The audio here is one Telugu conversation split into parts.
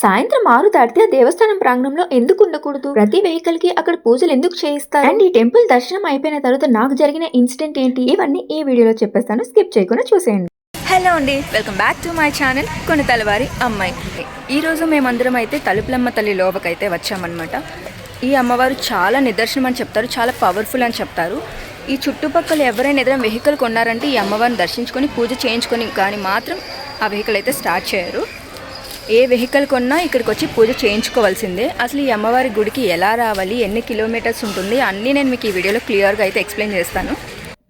సాయంత్రం ఆరు దాటితే ఆ దేవస్థానం ప్రాంగణంలో ఎందుకు ఉండకూడదు? ప్రతి వెహికల్కి అక్కడ పూజలు ఎందుకు చేయిస్తారు? అండ్ ఈ టెంపుల్ దర్శనం అయిపోయిన తర్వాత నాకు జరిగిన ఇన్సిడెంట్ ఏంటి? ఇవన్నీ ఈ వీడియోలో చెప్పేస్తాను. స్కిప్ చేయకుండా చూసేయండి. హలో అండి. Welcome back to my channel కొన్ని తలవారి అమ్మాయి ఈరోజు మేమందరం అయితే తలుపులమ్మ తల్లి లోపకైతే వచ్చామన్నమాట. ఈ అమ్మవారు చాలా నిదర్శనం అని చెప్తారు చాలా పవర్ఫుల్ అని చెప్తారు. ఈ చుట్టుపక్కల ఎవరైనా ఏదైనా వెహికల్ కొన్నారంటే ఈ అమ్మవారిని దర్శించుకొని పూజ చేయించుకొని కానీ మాత్రం ఆ వెహికల్ అయితే స్టార్ట్ చేయరు. ఏ వెహికల్ కొన్నా ఇక్కడికి వచ్చి పూజ చేయించుకోవాల్సిందే. అసలు ఈ అమ్మవారి గుడికి ఎలా రావాలి? ఎన్ని కిలోమీటర్స్ ఉంటుంది? అన్నీ నేను మీకు ఈ వీడియోలో క్లియర్గా అయితే ఎక్స్ప్లెయిన్ చేస్తాను.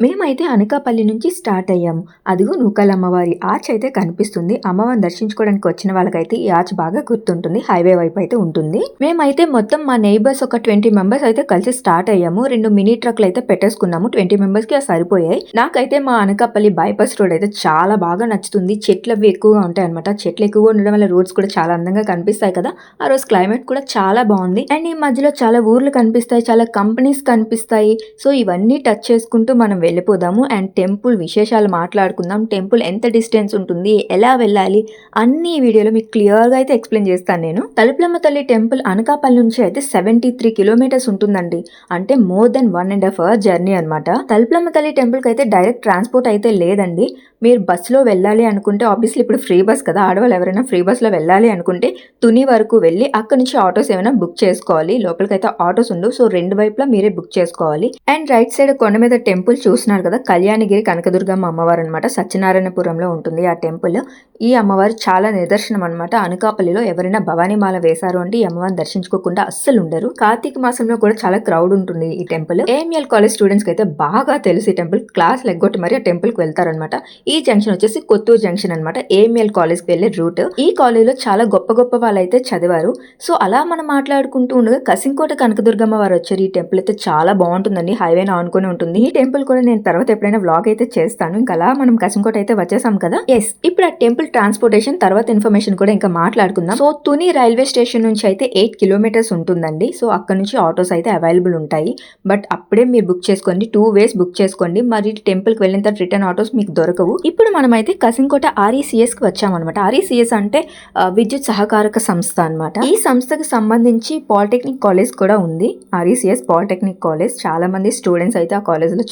మేమైతే అనకాపల్లి నుంచి స్టార్ట్ అయ్యాము. అదిగో నూకల్ అమ్మవారి ఆర్చ్ అయితే కనిపిస్తుంది. అమ్మవారిని దర్శించుకోవడానికి వచ్చిన వాళ్ళకైతే ఈ ఆర్చ్ బాగా గుర్తుంటుంది. హైవే వైపు అయితే ఉంటుంది. మేమైతే మొత్తం మా నైబర్స్ ఒక ట్వంటీ మెంబర్స్ అయితే కలిసి స్టార్ట్ అయ్యాము. రెండు మినీ ట్రక్లు అయితే పెట్టేసుకున్నాము. ట్వంటీ మెంబర్స్కి సరిపోయాయి. నాకైతే మా అనకాపల్లి బైపాస్ రోడ్ అయితే చాలా బాగా నచ్చుతుంది. చెట్లు అవి ఎక్కువగా ఉంటాయి అనమాట చెట్లు ఎక్కువగా ఉండడం వల్ల రోడ్స్ కూడా చాలా అందంగా కనిపిస్తాయి కదా. ఆ రోజు క్లైమేట్ కూడా చాలా బాగుంది. అండ్ ఈ మధ్యలో చాలా ఊర్లు కనిపిస్తాయి. చాలా కంపెనీస్ కనిపిస్తాయి. సో ఇవన్నీ టచ్ చేసుకుంటూ మనం వెళ్ళిపోదాము అండ్ టెంపుల్ విశేషాలు మాట్లాడుకుందాం. టెంపుల్ ఎంత డిస్టెన్స్ ఉంటుంది? ఎలా వెళ్ళాలి? అన్ని వీడియోలో మీకు క్లియర్గా అయితే ఎక్స్ప్లెయిన్ చేస్తాను నేను. తలుపులమ్మ తల్లి టెంపుల్ అనకాపల్లి నుంచి అయితే సెవెంటీ త్రీ కిలోమీటర్స్ ఉంటుందండి. అంటే more than one and half hour journey అనమాట తలుపులమ్మ తల్లి టెంపుల్కి అయితే డైరెక్ట్ ట్రాన్స్పోర్ట్ అయితే లేదండి. మీరు బస్సులో వెళ్ళాలి అనుకుంటే ఆబ్వియస్లీ ఇప్పుడు ఫ్రీ బస్ కదా ఆడవాళ్ళు ఎవరైనా ఫ్రీ బస్లో వెళ్ళాలి అనుకుంటే తుని వరకు వెళ్ళి అక్కడ నుంచి ఆటోస్ ఏమైనా బుక్ చేసుకోవాలి. లోపలికి అయితే ఆటోస్ ఉండవు. సో రెండు వైపులా మీరే బుక్ చేసుకోవాలి. అండ్ రైట్ సైడ్ కొండ మీద టెంపుల్ చూస్తున్నారు కదా కళ్యాణగిరి కనకదుర్గమ్మ అమ్మవారు అనమాట సత్యనారాయణపురంలో ఉంటుంది ఆ టెంపుల్. ఈ అమ్మవారు చాలా నిదర్శనం అనమాట అనకాపల్లిలో ఎవరైనా భవానీమాల వేశారు అంటే ఈ అమ్మవారిని దర్శించుకోకుండా అస్సలు ఉండరు. కార్తీక మాసంలో కూడా చాలా క్రౌడ్ ఉంటుంది ఈ టెంపుల్. ఏఎంఎల్ కాలేజ్ స్టూడెంట్స్కి అయితే బాగా తెలుసు ఈ టెంపుల్. క్లాస్ లెగ్గొట్టి మరి ఆ టెంపుల్కి వెళ్తారనమాట ఈ జంక్షన్ వచ్చేసి కొత్తూరు జంక్షన్ అనమాట ఏఎంఎల్ కాలేజ్కి వెళ్ళే రూట్. ఈ కాలేజ్లో చాలా గొప్ప గొప్ప వాళ్ళైతే చదివారు. సో అలా మనం మాట్లాడుకుంటూ ఉండగా కసింకోట కనకదుర్గమ్మ వారు వచ్చారు ఈ టెంపుల్ అయితే చాలా బాగుంటుందండి. హైవే ఆనుకొని ఉంటుంది. ఈ టెంపుల్ కూడా నేను తర్వాత ఎప్పుడైనా వ్లాగ్ అయితే చేస్తాను. ఇంకా అలా మనం కసింకోట అయితే వచ్చేసాం కదా? ఎస్ ఇప్పుడు ఆ టెంపుల్ ట్రాన్స్పోర్టేషన్ తర్వాత ఇన్ఫర్మేషన్ కూడా ఇంకా మాట్లాడుకుందాం. సో తుని రైల్వే స్టేషన్ నుంచి అయితే ఎయిట్ కిలోమీటర్స్ ఉంటుందండి. సో అక్కడ నుంచి ఆటోస్ అయితే అవైలబుల్ ఉంటాయి. బట్ అప్పుడే మీరు బుక్ చేసుకోండి. టూ వేస్ బుక్ చేసుకోండి. మరి టెంపుల్కి వెళ్ళిన తర్వాత రిటర్న్ ఆటోస్ మీకు దొరకవు. ఇప్పుడు మనమైతే కసింకోట ఆర్ఈసిఎస్కి వచ్చామన్నమాట. ఆర్ఈసిఎస్ అంటే విద్యుత్ సహకారక సంస్థ అన్నమాట. ఈ సంస్థకు సంబంధించి పాలిటెక్నిక్ కాలేజ్ కూడా ఉంది. RECS polytechnic college. చాలా మంది స్టూడెంట్స్ అయితే ఆ కాలేజ్లో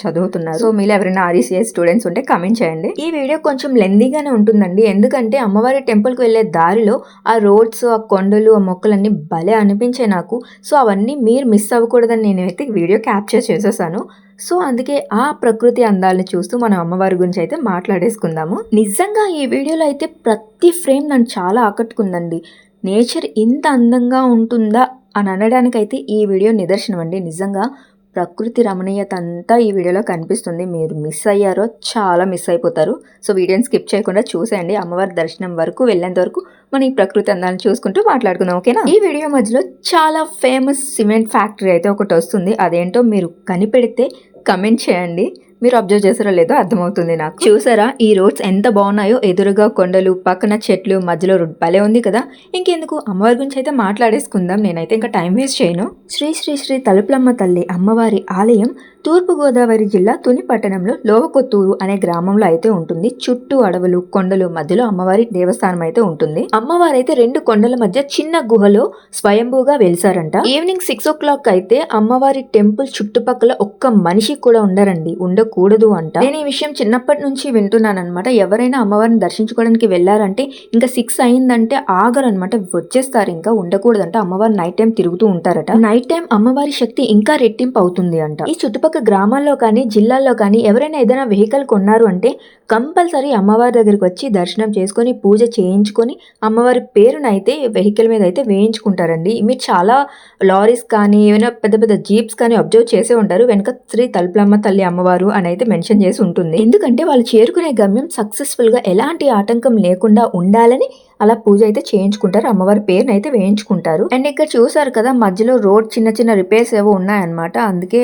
ఉన్నారు. సో మీరు ఎవరైనా ఆర్ఈసిఎస్ స్టూడెంట్స్ ఉంటే కమెంట్ చేయండి. ఈ వీడియో కొంచెం లెందీగానే ఉంటుందండి. ఎందుకంటే అమ్మవారి టెంపుల్ వెళ్ళే వెళ్ళే దారిలో ఆ రోడ్స్ ఆ కొండలు ఆ మొక్కలన్నీ భలే అనిపించాయి నాకు. సో అవన్నీ మీరు మిస్ అవ్వకూడదని నేనైతే వీడియో క్యాప్చర్ చేసేసాను. సో అందుకే ఆ ప్రకృతి అందాలను చూస్తూ మనం అమ్మవారి గురించి అయితే మాట్లాడేసుకుందాము. నిజంగా ఈ వీడియోలో అయితే ప్రతి ఫ్రేమ్ నన్ను చాలా ఆకట్టుకుందండి. నేచర్ ఇంత అందంగా ఉంటుందా అని అనడానికైతే ఈ వీడియో నిదర్శనం అండి నిజంగా ప్రకృతి రమణీయత అంతా ఈ వీడియోలో కనిపిస్తుంది. మీరు మిస్ అయ్యారో చాలా మిస్ అయిపోతారు. సో వీడియోని స్కిప్ చేయకుండా చూసేయండి. అమ్మవారి దర్శనం వరకు వెళ్ళేంత వరకు మనం ఈ ప్రకృతి అందాలను చూసుకుంటూ మాట్లాడుకుందాం ఓకేనా? ఈ వీడియో మధ్యలో చాలా ఫేమస్ సిమెంట్ ఫ్యాక్టరీ అయితే ఒకటి వస్తుంది. అదేంటో మీరు కనిపెడితే కమెంట్ చేయండి. మీరు అబ్జర్వ్ చేసారో లేదో అర్థమవుతుంది నాకు. చూసారా ఈ రోడ్స్ ఎంత బాగున్నాయో ఎదురుగా కొండలు పక్కన చెట్లు మధ్యలో రోడ్ భలే ఉంది కదా. ఇంకెందుకు? అమ్మవారి గురించి అయితే మాట్లాడేసుకుందాం. నేనైతే ఇంకా టైం వేస్ట్ చేయను. శ్రీ శ్రీ శ్రీ తలుపులమ్మ తల్లి అమ్మవారి ఆలయం తూర్పు గోదావరి జిల్లా తుని పట్టణంలో లోవకొత్తూరు అనే గ్రామంలో అయితే ఉంటుంది. చుట్టూ అడవులు కొండలు మధ్యలో అమ్మవారి దేవస్థానం అయితే ఉంటుంది. అమ్మవారు అయితే రెండు కొండల మధ్య చిన్న గుహలో స్వయంభూగా వెలిసారంట. ఈవినింగ్ సిక్స్ ఓ క్లాక్ అయితే అమ్మవారి టెంపుల్ చుట్టుపక్కల ఒక్క మనిషి కూడా ఉండరండి. ఉండకూడదు అంట. నేను ఈ విషయం చిన్నప్పటి నుంచి వింటున్నాను అనమాట ఎవరైనా అమ్మవారిని దర్శించుకోవడానికి వెళ్ళారంటే ఇంకా సిక్స్ అయిందంటే ఆగరు అనమాట వచ్చేస్తారు ఇంకా ఉండకూడదంట. అమ్మవారు నైట్ టైం తిరుగుతూ ఉంటారట. నైట్ టైం అమ్మవారి శక్తి ఇంకా రెట్టింపు అవుతుంది అంట. ఈ చుట్టుపక్కల గ్రామాల్లో కానీ జిల్లాల్లో కానీ ఎవరైనా ఏదైనా వెహికల్ కొన్నారు అంటే కంపల్సరీ అమ్మవారి దగ్గరికి వచ్చి దర్శనం చేసుకొని పూజ చేయించుకొని అమ్మవారి పేరునైతే వెహికల్ మీద అయితే వేయించుకుంటారండి. మీరు చాలా లారీస్ కానీ ఏమైనా పెద్ద పెద్ద జీప్స్ కానీ అబ్జర్వ్ చేసే ఉంటారు. వెనక శ్రీ తలుపులమ్మ తల్లి అమ్మవారు అని అయితే మెన్షన్ చేసి ఉంటుంది. ఎందుకంటే వాళ్ళు చేరుకునే గమ్యం సక్సెస్ఫుల్గా ఎలాంటి ఆటంకం లేకుండా ఉండాలని అలా పూజ అయితే చేయించుకుంటారు. అమ్మవారి పేరుని అయితే వేయించుకుంటారు. అండ్ ఇక్కడ చూసారు కదా మధ్యలో రోడ్ చిన్న చిన్న రిపేర్స్ ఏవో ఉన్నాయన్నమాట. అందుకే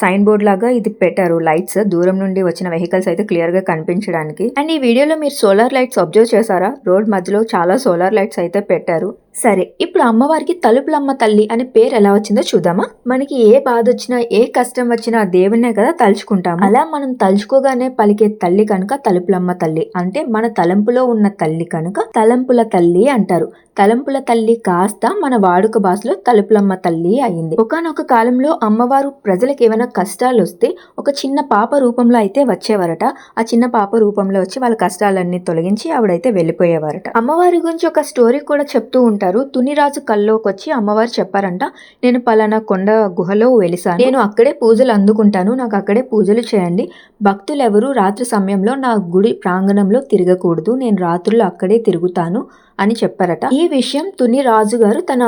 సైన్ బోర్డ్ లాగా ఇది పెట్టారు లైట్స్ దూరం నుండి వచ్చిన వెహికల్స్ అయితే క్లియర్గా కనిపించడానికి. అండ్ ఈ వీడియోలో మీరు సోలార్ లైట్స్ అబ్జర్వ్ చేశారా? రోడ్ మధ్యలో చాలా సోలార్ లైట్స్ అయితే పెట్టారు. సరే ఇప్పుడు అమ్మవారికి తలుపులమ్మ తల్లి అనే పేరు ఎలా వచ్చిందో చూద్దామా? మనకి ఏ బాధ వచ్చినా ఏ కష్టం వచ్చినా ఆ కదా తలుచుకుంటాం అలా మనం తలుచుకోగానే పలికే తల్లి కనుక తలుపులమ్మ తల్లి. అంటే మన తలంపులో ఉన్న తల్లి కనుక తలంపుల తల్లి అంటారు. తలంపుల తల్లి కాస్త మన వాడుక భాషలో తలుపులమ్మ తల్లి అయింది. ఒకనొక కాలంలో అమ్మవారు ప్రజలకు ఏమైనా కష్టాలు వస్తే ఒక చిన్న పాప రూపంలో అయితే వచ్చేవారట. ఆ చిన్న పాప రూపంలో వచ్చి వాళ్ళ కష్టాలన్నీ తొలగించి ఆవిడైతే వెళ్ళిపోయేవారట. అమ్మవారి గురించి ఒక స్టోరీ కూడా చెప్తూ ఉంటారు. తునిరాజు కల్లోకొచ్చి అమ్మవారు చెప్పారంట నేను పలానా కొండ గుహలో వెలిసాను. నేను అక్కడే పూజలు అందుకుంటాను. నాకు అక్కడే పూజలు చేయండి. భక్తులు ఎవరు రాత్రి సమయంలో నా గుడి ప్రాంగణంలో తిరగకూడదు. నేను రాత్రులు అక్కడే తిరుగుతాను. అని చెప్పారట. ఈ విషయం తుని రాజు గారు తన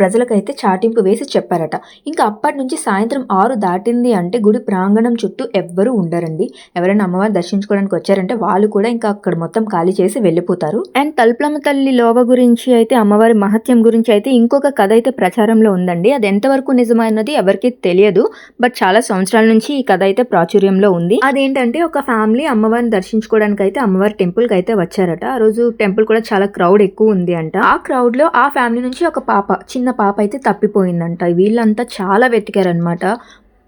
ప్రజలకైతే చాటింపు వేసి చెప్పారట. ఇంకా అప్పటి నుంచి సాయంత్రం ఆరు దాటింది అంటే గుడి ప్రాంగణం చుట్టూ ఎవ్వరూ ఉండరండి. ఎవరైనా అమ్మవారిని దర్శించుకోవడానికి వచ్చారంటే వాళ్ళు కూడా ఇంకా అక్కడ మొత్తం ఖాళీ చేసి వెళ్ళిపోతారు. అండ్ తలుపులమ్మ తల్లి లోవ గురించి అయితే అమ్మవారి మహత్యం గురించి అయితే ఇంకొక కథ అయితే ప్రచారంలో ఉందండి. అది ఎంతవరకు నిజమైనది ఎవరికి తెలియదు. బట్ చాలా సంవత్సరాల నుంచి ఈ కథ అయితే ప్రాచుర్యంలో ఉంది. అదేంటంటే ఒక ఫ్యామిలీ అమ్మవారిని దర్శించుకోవడానికి అయితే అమ్మవారి టెంపుల్కి అయితే వచ్చారట. ఆ రోజు టెంపుల్ కూడా చాలా క్రౌడ్ ఎక్కువ ఎక్కువ ఉంది అంట. ఆ క్రౌడ్లో ఆ ఫ్యామిలీ నుంచి ఒక పాప చిన్న పాప అయితే తప్పిపోయిందంట. వీళ్ళంతా చాలా వెతికారనమాట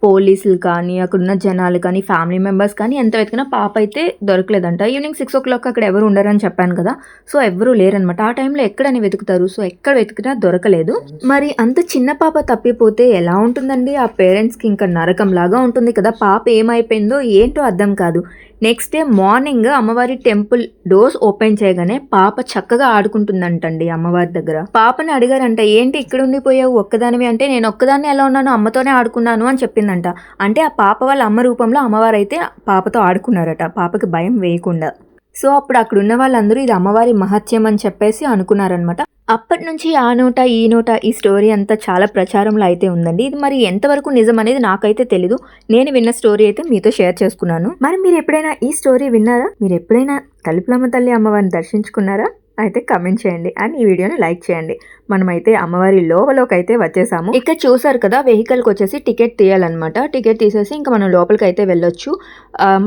పోలీసులు కానీ అక్కడ ఉన్న జనాలు కానీ ఫ్యామిలీ మెంబర్స్ కానీ ఎంత వెతికినా పాప అయితే దొరకలేదంట. ఈవినింగ్ సిక్స్ ఓ క్లాక్ అక్కడ ఎవరు ఉండరని చెప్పాను కదా. సో ఎవరు లేరనమాట ఆ టైంలో ఎక్కడని వెతుకుతారు? సో ఎక్కడ వెతికినా దొరకలేదు. మరి అంత చిన్న పాప తప్పిపోతే ఎలా ఉంటుందండి? ఆ పేరెంట్స్కి ఇంకా నరకం లాగా ఉంటుంది కదా. పాప ఏమైపోయిందో ఏంటో అర్థం కాదు. నెక్స్ట్ డే మార్నింగ్ అమ్మవారి టెంపుల్ డోర్స్ ఓపెన్ చేయగానే పాప చక్కగా ఆడుకుంటుందంటండి అమ్మవారి దగ్గర. పాపని అడిగారంట ఏంటి ఇక్కడ ఉండిపోయావు? ఒక్కదానివి అంటే నేను ఒక్కదాన్ని ఎలా ఉన్నాను అమ్మతోనే ఆడుకున్నాను అని చెప్పిందంట. అంటే ఆ పాప వాళ్ళ అమ్మ రూపంలో అమ్మవారు అయితే పాపతో ఆడుకున్నారట. పాపకి భయం వేయకుండా. సో అప్పుడు అక్కడ ఉన్న వాళ్ళందరూ ఇది అమ్మవారి మహత్యం అని చెప్పేసి అనుకున్నారనమాట అప్పటి నుంచి ఆ నోట ఈ నోట ఈ స్టోరీ అంతా చాలా ప్రచారంలో అయితే ఉందండి. ఇది మరి ఎంతవరకు నిజం అనేది నాకైతే తెలీదు. నేను విన్న స్టోరీ అయితే మీతో షేర్ చేసుకున్నాను. మరి మీరు ఎప్పుడైనా ఈ స్టోరీ విన్నారా? మీరు ఎప్పుడైనా తలుపులమ్మ తల్లి అమ్మవారిని దర్శించుకున్నారా? అయితే కమెంట్ చేయండి అండ్ ఈ వీడియోని లైక్ చేయండి. మనమైతే అమ్మవారి లోపలోకి అయితే వచ్చేసాము. ఇక్కడ చూసారు కదా వెహికల్కి వచ్చేసి టికెట్ తీయాలన్నమాట. టికెట్ తీసేసి ఇంకా మనం లోపలికి అయితే వెళ్ళొచ్చు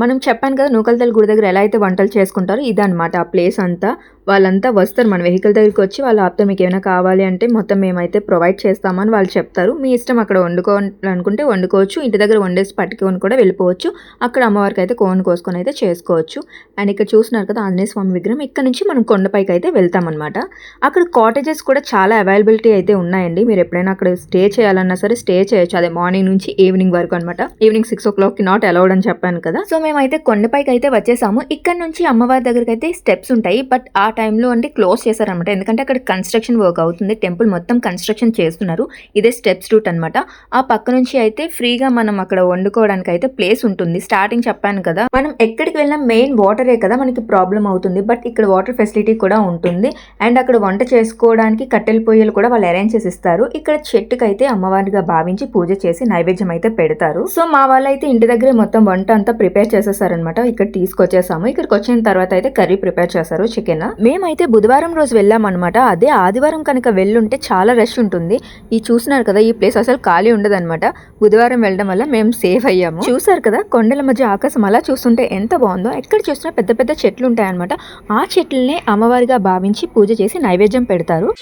మనం చెప్పాను కదా నూకలతల్లి గుడి దగ్గర ఎలా అయితే వంటలు చేసుకుంటారో ఇదన్నమాట ఆ ప్లేస్ అంతా. వాళ్ళంతా వస్తారు మన వెహికల్ దగ్గరికి వచ్చి వాళ్ళు ఆపితే మీకు ఏమైనా కావాలి అంటే మొత్తం మేమైతే ప్రొవైడ్ చేస్తామని వాళ్ళు చెప్తారు. మీ ఇష్టం అక్కడ వండుకోవాలనుకుంటే వండుకోవచ్చు ఇంటి దగ్గర వండేసి పట్టుకొని కూడా వెళ్ళిపోవచ్చు. అక్కడ అమ్మవారికి అయితే కోన్ కోసుకొని అయితే చేసుకోవచ్చు. అండ్ ఇక్కడ చూస్తున్నారు కదా ఆంజనేయ స్వామి విగ్రహం. ఇక్కడ నుంచి మనం కొండపైకి అయితే వెళ్తామన్నమాట. అక్కడ కాటేజెస్ కూడా చాలా అవైలబిలిటీ అయితే ఉన్నాయండి. మీరు ఎప్పుడైనా అక్కడ స్టే చేయాలన్నా సరే స్టే చేయొచ్చు. అదే మార్నింగ్ నుంచి ఈవినింగ్ వరకు అనమాట evening six o'clock not allowed అని చెప్పాను కదా. సో మేమైతే కొండపైకి అయితే వచ్చేసాము. ఇక్కడ నుంచి అమ్మవారి దగ్గరికి అయితే స్టెప్స్ ఉంటాయి. బట్ ఆ టైంలో అంటే క్లోజ్ చేశారనమాట ఎందుకంటే అక్కడ కన్స్ట్రక్షన్ వర్క్ అవుతుంది. టెంపుల్ మొత్తం కన్స్ట్రక్షన్ చేస్తున్నారు. ఇదే స్టెప్స్ రూట్ అనమాట ఆ పక్క నుంచి అయితే ఫ్రీగా మనం అక్కడ వండుకోవడానికి అయితే ప్లేస్ ఉంటుంది. స్టార్టింగ్ చెప్పాను కదా. మనం ఎక్కడికి వెళ్ళినా మెయిన్ వాటరే కదా మనకి ప్రాబ్లం అవుతుంది. బట్ ఇక్కడ వాటర్ ఫెసిలిటీ కూడా ఉంటుంది. అండ్ అక్కడ వంట చేసుకోవడానికి కట్టెల పొయ్యలు కూడా వాళ్ళు అరేంజ్ చేసి ఇస్తారు. ఇక్కడ చెట్టుకి అయితే అమ్మవారిగా భావించి పూజ చేసి నైవేద్యం అయితే పెడతారు. సో మా వాళ్ళైతే ఇంటి దగ్గరే మొత్తం వంట అంతా ప్రిపేర్ చేసేసారనమాట ఇక్కడ తీసుకొచ్చేసాము. ఇక్కడికి వచ్చిన తర్వాత అయితే కర్రీ ప్రిపేర్ చేశారు చికెన్. మేమైతే బుధవారం రోజు వెళ్ళామన్నమాట. అదే ఆదివారం కనుక వెళ్ళుంటే చాలా రష్ ఉంటుంది. ఈ చూసినారు కదా ఈ ప్లేస్ అసలు ఖాళీ ఉండదన్నమాట. బుధవారం వెళ్ళడం వల్ల మేము సేఫ్ అయ్యాము. చూసారు కదా కొండల మధ్య ఆకాశం అలా చూస్తుంటే ఎంత బాగుందో. ఎక్కడ చూసినా పెద్ద పెద్ద చెట్లు ఉంటాయన్నమాట. ఆ చెట్లనే అమ్మవారిగా భావించి పూజ చేసి నైవేద్యం పెడతారు.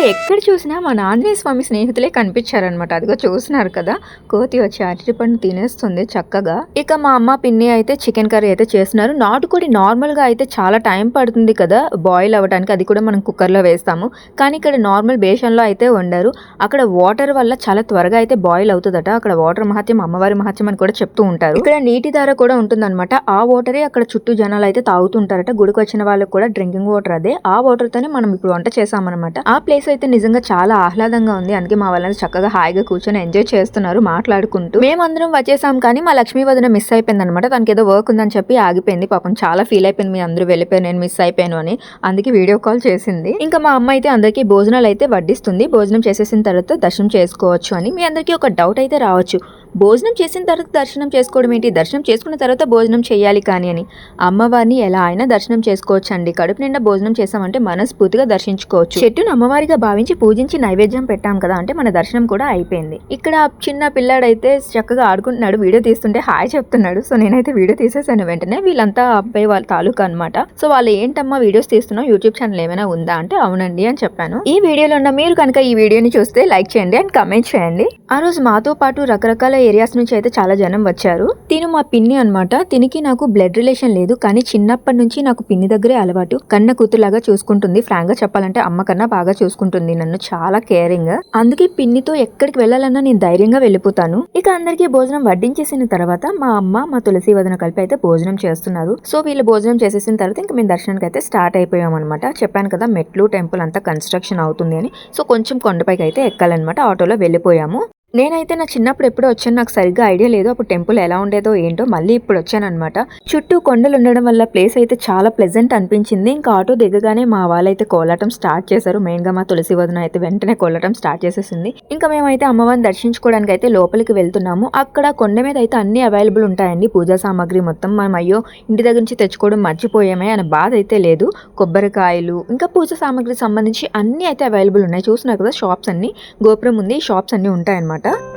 అక్కడ ఎక్కడ చూసినా మన ఆంజనేయ స్వామి స్నేహితులే కనిపించారనమాట అదిగో చూస్తున్నారు కదా? కోతి వచ్చి అరటి పండు తినేస్తుంది చక్కగా. ఇక మా అమ్మ పిన్ని అయితే చికెన్ కర్రీ అయితే చేస్తున్నారు. నాటుకోడి నార్మల్గా అయితే చాలా టైం పడుతుంది కదా బాయిల్ అవ్వడానికి అది కూడా మనం కుక్కర్లో వేస్తాము. కానీ ఇక్కడ నార్మల్ బేషన్లో అయితే వండారు. అక్కడ వాటర్ వల్ల చాలా త్వరగా అయితే బాయిల్ అవుతుందట. అక్కడ వాటర్ మహత్యం అమ్మవారి మహత్యం అని కూడా చెప్తూ ఉంటారు. ఇక్కడ నీటి ధార కూడా ఉంటుందన్నమాట. ఆ వాటరే అక్కడ చుట్టూ జనాలు అయితే తాగుతుంటారట. గుడికి వచ్చిన వాళ్ళకి కూడా డ్రింకింగ్ వాటర్ అదే. ఆ వాటర్ తోనే మనం ఇప్పుడు వంట చేసామన్నమాట. ఆ ప్లేస్ అయితే నిజంగా చాలా ఆహ్లాదంగా ఉంది. అందుకే మా వాళ్ళని చక్కగా హాయిగా కూర్చొని ఎంజాయ్ చేస్తున్నారు మాట్లాడుకుంటూ. మేమందరం వచ్చేసాం కానీ మా లక్ష్మీ వదిన మిస్ అయిపోయింది అనమాట తనకి ఏదో వర్క్ ఉందని చెప్పి ఆగిపోయింది. పాపం చాలా ఫీల్ అయిపోయింది. మీ అందరూ వెళ్ళిపోయారు నేను మిస్ అయిపోయాను అని. అందుకే వీడియో కాల్ చేసింది. ఇంకా మా అమ్మ అయితే అందరికీ భోజనాలు అయితే వడ్డిస్తుంది. భోజనం చేసేసిన తర్వాత దర్శనం చేసుకోవచ్చు అని. మీ అందరికీ ఒక డౌట్ అయితే రావచ్చు. భోజనం చేసిన తర్వాత దర్శనం చేసుకోవడం ఏంటి? దర్శనం చేసుకున్న తర్వాత భోజనం చేయాలి కానీ అని. అమ్మవారిని ఎలా అయినా దర్శనం చేసుకోవచ్చు అండి కడుపు నిండా భోజనం చేసామంటే మనస్ఫూర్తిగా దర్శించుకోవచ్చు. చెట్టును అమ్మవారిగా భావించి పూజించి నైవేద్యం పెట్టాం కదా అంటే మన దర్శనం కూడా అయిపోయింది. ఇక్కడ చిన్న పిల్లాడైతే చక్కగా ఆడుకుంటున్నాడు వీడియో తీస్తుంటే హాయ్ చెప్తున్నాడు. సో నేనైతే వీడియో తీసేసాను వెంటనే. వీళ్ళంతా అబ్బాయి వాళ్ళ తాలూకా అనమాట సో వాళ్ళు ఏంటమ్మా వీడియోస్ తీస్తున్నావు? యూట్యూబ్ ఛానల్ ఏమైనా ఉందా అంటే అవునండి అని చెప్పాను. ఈ వీడియోలో ఉన్న మీరు కనుక ఈ వీడియోని చూస్తే లైక్ చేయండి అండ్ కమెంట్ చేయండి. ఆ రోజు మాతో పాటు రకరకాల ఏరియాస్ నుంచి అయితే చాలా జనం వచ్చారు. తిను మా పిన్ని అన్నమాట. తినికి నాకు బ్లడ్ రిలేషన్ లేదు. కానీ చిన్నప్పటి నుంచి నాకు పిన్ని దగ్గరే అలవాటు. కన్న కూతురులాగా చూసుకుంటుంది. ఫ్రాంక్గా చెప్పాలంటే అమ్మ కన్నా బాగా చూసుకుంటుంది. నన్ను చాలా కేరింగ్ అందుకే పిన్నితో ఎక్కడికి వెళ్ళాలన్నా నేను ధైర్యంగా వెళ్ళిపోతాను. ఇక అందరికీ భోజనం వడ్డించేసిన తర్వాత మా అమ్మ మా తులసి వదన కలిపి అయితే భోజనం చేస్తున్నారు. సో వీళ్ళు భోజనం చేసేసిన తర్వాత ఇంకా మేము దర్శనానికి అయితే స్టార్ట్ అయిపోయాం అనమాట చెప్పాను కదా మెట్లు టెంపుల్ అంతా కన్స్ట్రక్షన్ అవుతుంది అని. సో కొంచెం కొండపైకి అయితే ఎక్కాలన్నమాట. ఆటోలో వెళ్ళిపోయాము. నేనైతే నా చిన్నప్పుడు ఎప్పుడో వచ్చాను నాకు సరిగ్గా ఐడియా లేదు అప్పుడు టెంపుల్ ఎలా ఉండేదో ఏంటో మళ్ళీ ఇప్పుడు వచ్చానమాట చుట్టూ కొండలు ఉండడం వల్ల ప్లేస్ అయితే చాలా ప్లెజెంట్ అనిపించింది. ఇంకా ఆటో దిగగానే మా వాళ్ళైతే కోలాటం స్టార్ట్ చేశారు. మెయిన్గా మా తులసి వదన అయితే వెంటనే కోలాటం స్టార్ట్ చేసేసింది. ఇంకా మేమైతే అమ్మవారిని దర్శించుకోవడానికి అయితే లోపలికి వెళ్తున్నాము. అక్కడ కొండ మీద అయితే అన్ని అవైలబుల్ ఉంటాయండి. పూజా సామాగ్రి మొత్తం మనం అయ్యో ఇంటి దగ్గర నుంచి తెచ్చుకోవడం మర్చిపోయామే అనే బాధ అయితే లేదు. కొబ్బరికాయలు ఇంకా పూజ సామాగ్రి సంబంధించి అన్ని అయితే అవైలబుల్ ఉన్నాయి. చూసినా కదా షాప్స్ అన్ని. గోపురం ఉంది షాప్స్ అన్ని ఉంటాయన్నమాట. అనమాట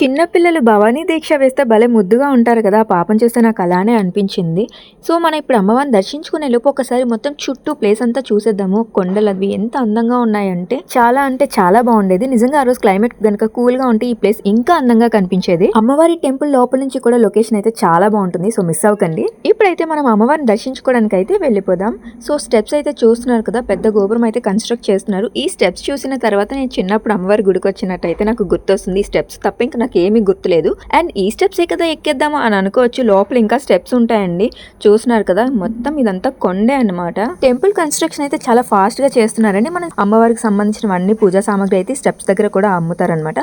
చిన్నపిల్లలు భవానీ దీక్ష వేస్తే భలే ముద్దుగా ఉంటారు కదా పాపం చూస్తే నాకు అలానే అనిపించింది. సో మనం ఇప్పుడు అమ్మవారిని దర్శించుకునే లోపు ఒకసారి మొత్తం చుట్టూ ప్లేస్ అంతా చూసేద్దాము. కొండలు అవి ఎంత అందంగా ఉన్నాయంటే చాలా అంటే చాలా బాగుండేది. నిజంగా ఆ రోజు క్లైమేట్ గనుక కూల్గా ఉంటే ఈ ప్లేస్ ఇంకా అందంగా కనిపించేది. అమ్మవారి టెంపుల్ లోపల నుంచి కూడా లొకేషన్ అయితే చాలా బాగుంటుంది. సో మిస్ అవ్వకండి. ఇప్పుడైతే మనం అమ్మవారిని దర్శించుకోవడానికి అయితే వెళ్ళిపోదాం. సో స్టెప్స్ అయితే చూస్తున్నారు కదా పెద్ద గోపురం అయితే కన్స్ట్రక్ట్ చేస్తున్నారు. ఈ స్టెప్స్ చూసిన తర్వాత నేను చిన్నప్పుడు అమ్మవారి గుడికి వచ్చినట్టయితే నాకు గుర్తొస్తుంది. ఈ స్టెప్స్ తప్ప ఇంకా నాకేమీ గుర్తులేదు. అండ్ ఈ స్టెప్స్ కదా ఎక్కేద్దాము అని అనుకోవచ్చు. లోపల ఇంకా స్టెప్స్ ఉంటాయండి. చూస్తున్నారు కదా మొత్తం ఇదంతా కొండే అన్నమాట. టెంపుల్ కన్స్ట్రక్షన్ అయితే చాలా ఫాస్ట్గా చేస్తున్నారండి. మన అమ్మవారికి సంబంధించిన అన్ని పూజా సామాగ్రి అయితే స్టెప్స్ దగ్గర కూడా అమ్ముతారనమాట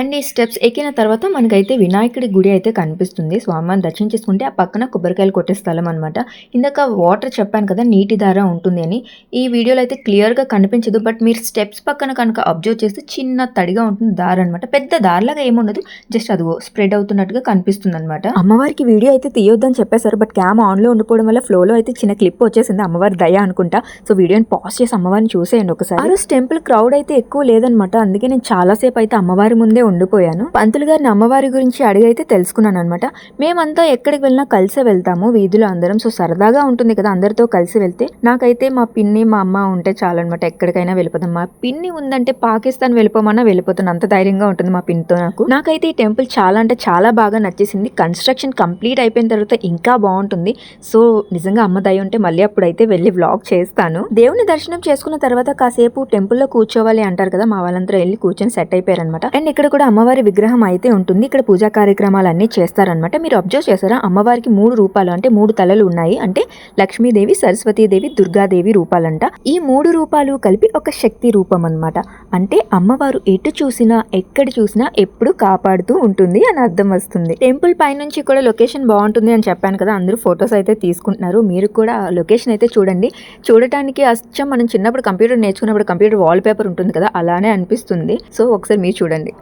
అండ్ ఈ స్టెప్స్ ఎక్కిన తర్వాత మనకైతే వినాయకుడి గుడి అయితే కనిపిస్తుంది. స్వామివారిని దర్శించేసుకుంటే ఆ పక్కన కొబ్బరికాయలు కొట్టే స్థలం అనమాట ఇందాక వాటర్ చెప్పాను కదా నీటి దార ఉంటుంది అని. ఈ వీడియోలో అయితే క్లియర్గా కనిపించదు. బట్ మీరు స్టెప్స్ పక్కన కనుక అబ్జర్వ్ చేస్తే చిన్న తడిగా ఉంటుంది దార అనమాట పెద్ద దారిలాగా ఏముండదు జస్ట్ అదిగో స్ప్రెడ్ అవుతున్నట్టుగా కనిపిస్తుంది అనమాట అమ్మవారికి వీడియో అయితే తీయొద్దని చెప్పేశారు. బట్ క్యామ్ ఆన్లో ఉండిపోవడం వల్ల ఫ్లో లో అయితే చిన్న క్లిప్ వచ్చేసింది అమ్మవారి దయ అనుకుంటా. సో వీడియోని పాజ్ చేసి అమ్మవారిని చూసేయండి ఒకసారి. ఆ రోజు టెంపుల్ క్రౌడ్ అయితే ఎక్కువ లేదనమాట అందుకే నేను చాలా సేపు అయితే అమ్మవారి ముందే ఉండిపోయాను. పంతులు గారిని అమ్మవారి గురించి అడిగైతే తెలుసుకున్నాను అనమాట మేమంతా ఎక్కడికి వెళ్ళినా కలిసే వెళ్తాము. వీధిలో అందరం. సో సరదాగా ఉంటుంది కదా అందరితో కలిసి వెళ్తే. నాకైతే మా పిన్ని మా అమ్మ ఉంటే చాలు అనమాట ఎక్కడికైనా వెళ్ళిపోతాం. మా పిన్ని ఉందంటే పాకిస్తాన్ వెళ్ళిపోమన్నా వెళ్ళిపోతాను. అంత ధైర్యంగా ఉంటుంది మా పిన్నితో నాకు. నాకైతే ఈ టెంపుల్ చాలా అంటే చాలా బాగా నచ్చేసింది. కన్స్ట్రక్షన్ కంప్లీట్ అయిపోయిన తర్వాత ఇంకా బాగుంటుంది. సో నిజంగా అమ్మ దయ ఉంటే మళ్ళీ అప్పుడైతే వెళ్ళి వ్లాగ్ చేస్తాను. దేవుని దర్శనం చేసుకున్న తర్వాత కాసేపు టెంపుల్లో కూర్చోవాలి అంటారు కదా మా వాళ్ళందరూ వెళ్ళి కూర్చొని సెట్ అయిపోయారు అనమాట అండ్ ఇక్కడ కూడా అమ్మవారి విగ్రహం అయితే ఉంటుంది. ఇక్కడ పూజా కార్యక్రమాలు అన్ని చేస్తారనమాట మీరు అబ్జర్వ్ చేస్తారా అమ్మవారికి మూడు రూపాలు అంటే మూడు తలలు ఉన్నాయి అంటే లక్ష్మీదేవి సరస్వతీదేవి దుర్గాదేవి రూపాలంట. ఈ మూడు రూపాలు కలిపి ఒక శక్తి రూపం అన్నమాట అంటే అమ్మవారు ఎటు చూసినా ఎక్కడ చూసినా ఎప్పుడు కాపాడుతూ ఉంటుంది అని అర్థం వస్తుంది. టెంపుల్ పైనుంచి కూడా లొకేషన్ బాగుంటుంది అని చెప్పాను కదా. అందరూ ఫొటోస్ అయితే తీసుకుంటున్నారు. మీరు కూడా లొకేషన్ అయితే చూడండి. చూడటానికి అచ్చం మనం చిన్నప్పుడు కంప్యూటర్ నేర్చుకున్నప్పుడు కంప్యూటర్ వాల్ పేపర్ ఉంటుంది కదా అలానే అనిపిస్తుంది. సో ఒకసారి మీరు చూడండి.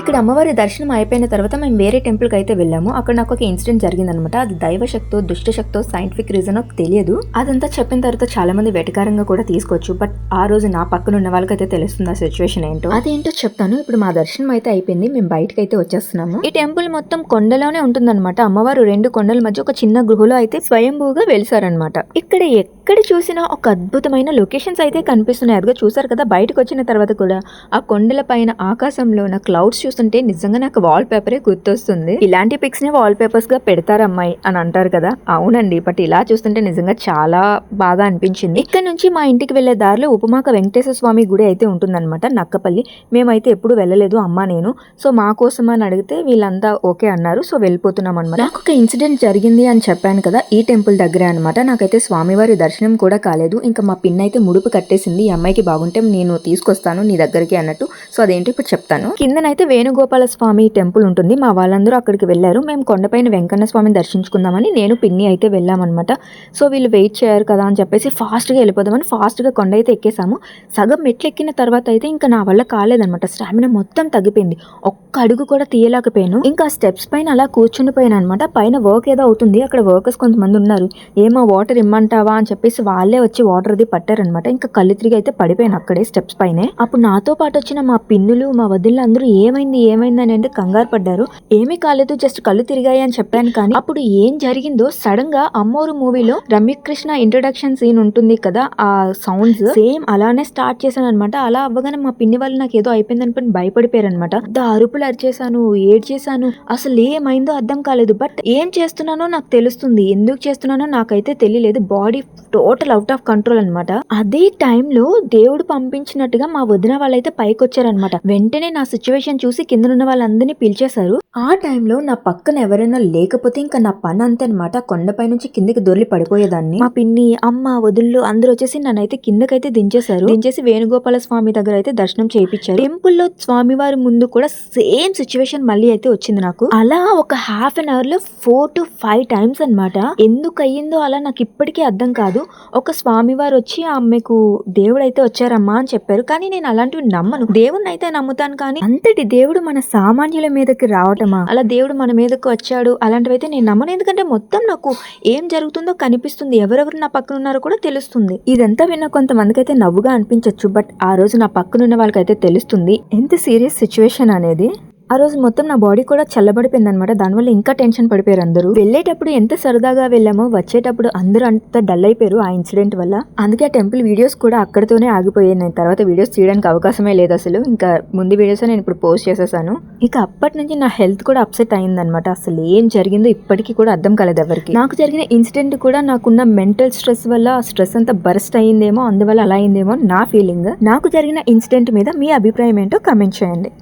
ఇక్కడ అమ్మవారి దర్శనం అయిపోయిన తర్వాత మేము వేరే టెంపుల్కి అయితే వెళ్ళాము. అక్కడ నాకు ఒక ఇన్సిడెంట్ జరిగిందనమాట అది దైవ దుష్టశక్తో శక్తో సైంటిఫిక్ రీజన్ తెలియదు. అదంతా చెప్పిన తర్వాత చాలా మంది వెటకారంగా కూడా తీసుకోవచ్చు. బట్ ఆ రోజు నా పక్కన ఉన్న వాళ్ళకైతే తెలుస్తుంది ఆ సిచ్యువేషన్ ఏంటో. అదేంటో చెప్తాను. ఇప్పుడు మా దర్శనం అయితే అయిపోయింది. మేము బయటకు అయితే వచ్చేస్తున్నాము. ఈ టెంపుల్ మొత్తం కొండలోనే ఉంటుందన్నమాట. అమ్మవారు రెండు కొండల మధ్య ఒక చిన్న గుహలో అయితే స్వయంభూగా వెలిసారనమాట ఇక్కడ ఎక్కడ చూసినా ఒక అద్భుతమైన లొకేషన్స్ అయితే కనిపిస్తున్నాయి. అదిగా చూసారు కదా బయటకు వచ్చిన తర్వాత కూడా. ఆ కొండల పైన ఆకాశంలో ఉన్న క్లౌడ్స్ చూస్తుంటే నిజంగా నాకు వాల్ పేపరే గుర్తొస్తుంది. ఇలాంటి పిక్స్ని వాల్ పేపర్స్గా పెడతారు అమ్మాయి అని అంటారు కదా. అవునండి బట్ ఇలా చూస్తుంటే నిజంగా చాలా బాగా అనిపించింది. ఇక్కడ నుంచి మా ఇంటికి వెళ్ళే దారిలో ఉపమాక వెంకటేశ్వర స్వామి గుడి అయితే ఉంటుందన్నమాట నక్కపల్లి. మేమైతే ఎప్పుడు వెళ్ళలేదు అమ్మ నేను. సో మా కోసం అని అడిగితే వీళ్ళంతా ఓకే అన్నారు. సో వెళ్ళిపోతున్నాం అనమాట నాకు ఒక ఇన్సిడెంట్ జరిగింది అని చెప్పాను కదా ఈ టెంపుల్ దగ్గరే అనమాట నాకైతే స్వామివారి దర్శనం కూడా కాలేదు. ఇంకా మా పిన్ అయితే ముడుపు కట్టేసింది. ఈ అమ్మాయికి బాగుంటే నేను తీసుకొస్తాను నీ దగ్గరికి అన్నట్టు. సో అదేంటో ఇప్పుడు చెప్తాను. కిందనైతే వేణుగోపాల స్వామి టెంపుల్ ఉంటుంది. మా వాళ్ళందరూ అక్కడికి వెళ్ళారు. మేము కొండపైన వెంకన్న స్వామిని దర్శించుకుందామని నేను పిన్ని అయితే వెళ్ళామన్నమాట. సో వీళ్ళు వెయిట్ చేయరు కదా అని చెప్పేసి ఫాస్ట్గా వెళ్ళిపోదామని ఫాస్ట్గా కొండ అయితే ఎక్కేసాము. సగం మెట్లు ఎక్కిన తర్వాత అయితే ఇంకా నా వల్ల కాలేదన్నమాట. స్టామినా మొత్తం తగ్గిపోయింది. ఒక్క అడుగు కూడా తీయలేకపోయాను. ఇంకా స్టెప్స్ పైన అలా కూర్చుండిపోయాను అనమాట పైన వర్క్ ఏదో అవుతుంది. అక్కడ వర్కర్స్ కొంతమంది ఉన్నారు. ఏమో వాటర్ ఇమ్మంటావా అని చెప్పేసి వాళ్ళే వచ్చి వాటర్ అది పట్టారనమాట ఇంకా కళ్ళు తిరిగి అయితే పడిపోయాను అక్కడే స్టెప్స్ పైనే. అప్పుడు నాతో పాటు వచ్చిన మా పిన్నులు మా వదిళ్ళు అందరూ ఏమైనా ఏమైంది అని అంటే కంగారు పడ్డారు. ఏమీ కాలేదు జస్ట్ కళ్ళు తిరిగాయి అని చెప్పాను కానీ అప్పుడు ఏం జరిగిందో సడన్గా అమ్మోరు మూవీలో రమ్యకృష్ణ ఇంట్రొడక్షన్ సీన్ ఉంటుంది కదా ఆ సౌండ్స్ సేమ్ అలానే స్టార్ట్ చేశాను అనమాట అలా అవ్వగానే మా పిన్ని వాళ్ళు నాకు ఏదో అయిపోయింది అనుకుని భయపడిపోయారు అనమాట దా అరుపులు అరిచేసాను ఏడ్చేశాను. అసలు ఏమైందో అర్థం కాలేదు. బట్ ఏం చేస్తున్నానో నాకు తెలుస్తుంది. ఎందుకు చేస్తున్నానో నాకైతే తెలియలేదు. Body total out of control అనమాట అదే టైంలో దేవుడు పంపించినట్టుగా మా వదిన వాళ్ళైతే పైకి వచ్చారనమాట వెంటనే నా సిచ్యువేషన్ చూసి కింద ఉన్న వాళ్ళందరినీ పిలిచేశారు. ఆ టైంలో నా పక్కన ఎవరైనా లేకపోతే ఇంకా నా పని అంతే అనమాట కొండపై నుంచి కిందకి దొర్లి పడిపోయేదాన్ని. మా పిన్ని అమ్మ వదుళ్ళు అందరూ వచ్చేసి నన్నైతే కిందకైతే దించేశారు. దించేసి వేణుగోపాల స్వామి దగ్గర అయితే దర్శనం చేయించారు. టెంపుల్లో స్వామివారి ముందు కూడా సేమ్ సిచ్యువేషన్ మళ్ళీ అయితే వచ్చింది నాకు. అలా ఒక హాఫ్ అన్ అవర్లో ఫోర్ టు ఫైవ్ టైమ్స్ అన్నమాట. ఎందుకు అయ్యిందో అలా నాకు ఇప్పటికీ అర్థం కాదు. ఒక స్వామివారు వచ్చి ఆమెకు దేవుడు అయితే వచ్చారమ్మా అని చెప్పారు. కానీ నేను అలాంటివి నమ్మను. దేవుడిని అయితే నమ్ముతాను కానీ అంతటి దేవుడు మన సామాన్యుల మీదకి రావటమా? అలా దేవుడు మన మీదకి వచ్చాడు. అలాంటివి అయితే నేను నమ్మను. ఎందుకంటే మొత్తం నాకు ఏం జరుగుతుందో కనిపిస్తుంది. ఎవరెవరు నా పక్కన ఉన్నారో కూడా తెలుస్తుంది. ఇదంతా విన్న కొంతమందికి అయితే నవ్వుగా అనిపించవచ్చు బట్ ఆ రోజు నా పక్కన ఉన్న వాళ్ళకైతే తెలుస్తుంది. ఎంత సీరియస్ సిచ్యువేషన్ అనేది. ఆ రోజు మొత్తం నా బాడీ కూడా చల్లబడిపోయింది అనమాట దానివల్ల ఇంకా టెన్షన్ పడిపోయారు అందరూ. వెళ్ళేటప్పుడు ఎంత సరదాగా వెళ్ళామో వచ్చేటప్పుడు అందరూ అంత డల్ అయిపోయారు ఆ ఇన్సిడెంట్ వల్ల. అందుకే ఆ టెంపుల్ వీడియోస్ కూడా అక్కడితోనే ఆగిపోయాయి. నేను తర్వాత వీడియోస్ తీయడానికి అవకాశమే లేదు అసలు. ఇంకా ముందు వీడియోస్ నేను ఇప్పుడు పోస్ట్ చేసేసాను. ఇక అప్పటి నుంచి నా హెల్త్ కూడా అప్సెట్ అయిందనమాట అసలు ఏం జరిగిందో ఇప్పటికీ కూడా అర్థం కాలేదు ఎవరికి. నాకు జరిగిన ఇన్సిడెంట్ కూడా నాకున్న మెంటల్ స్ట్రెస్ వల్ల ఆ స్ట్రెస్ అంతా బర్స్ట్ అయ్యిందేమో అందువల్ల అలా అయిందేమో నా ఫీలింగ్. నాకు జరిగిన ఇన్సిడెంట్ మీద మీ అభిప్రాయం ఏంటో కమెంట్ చేయండి.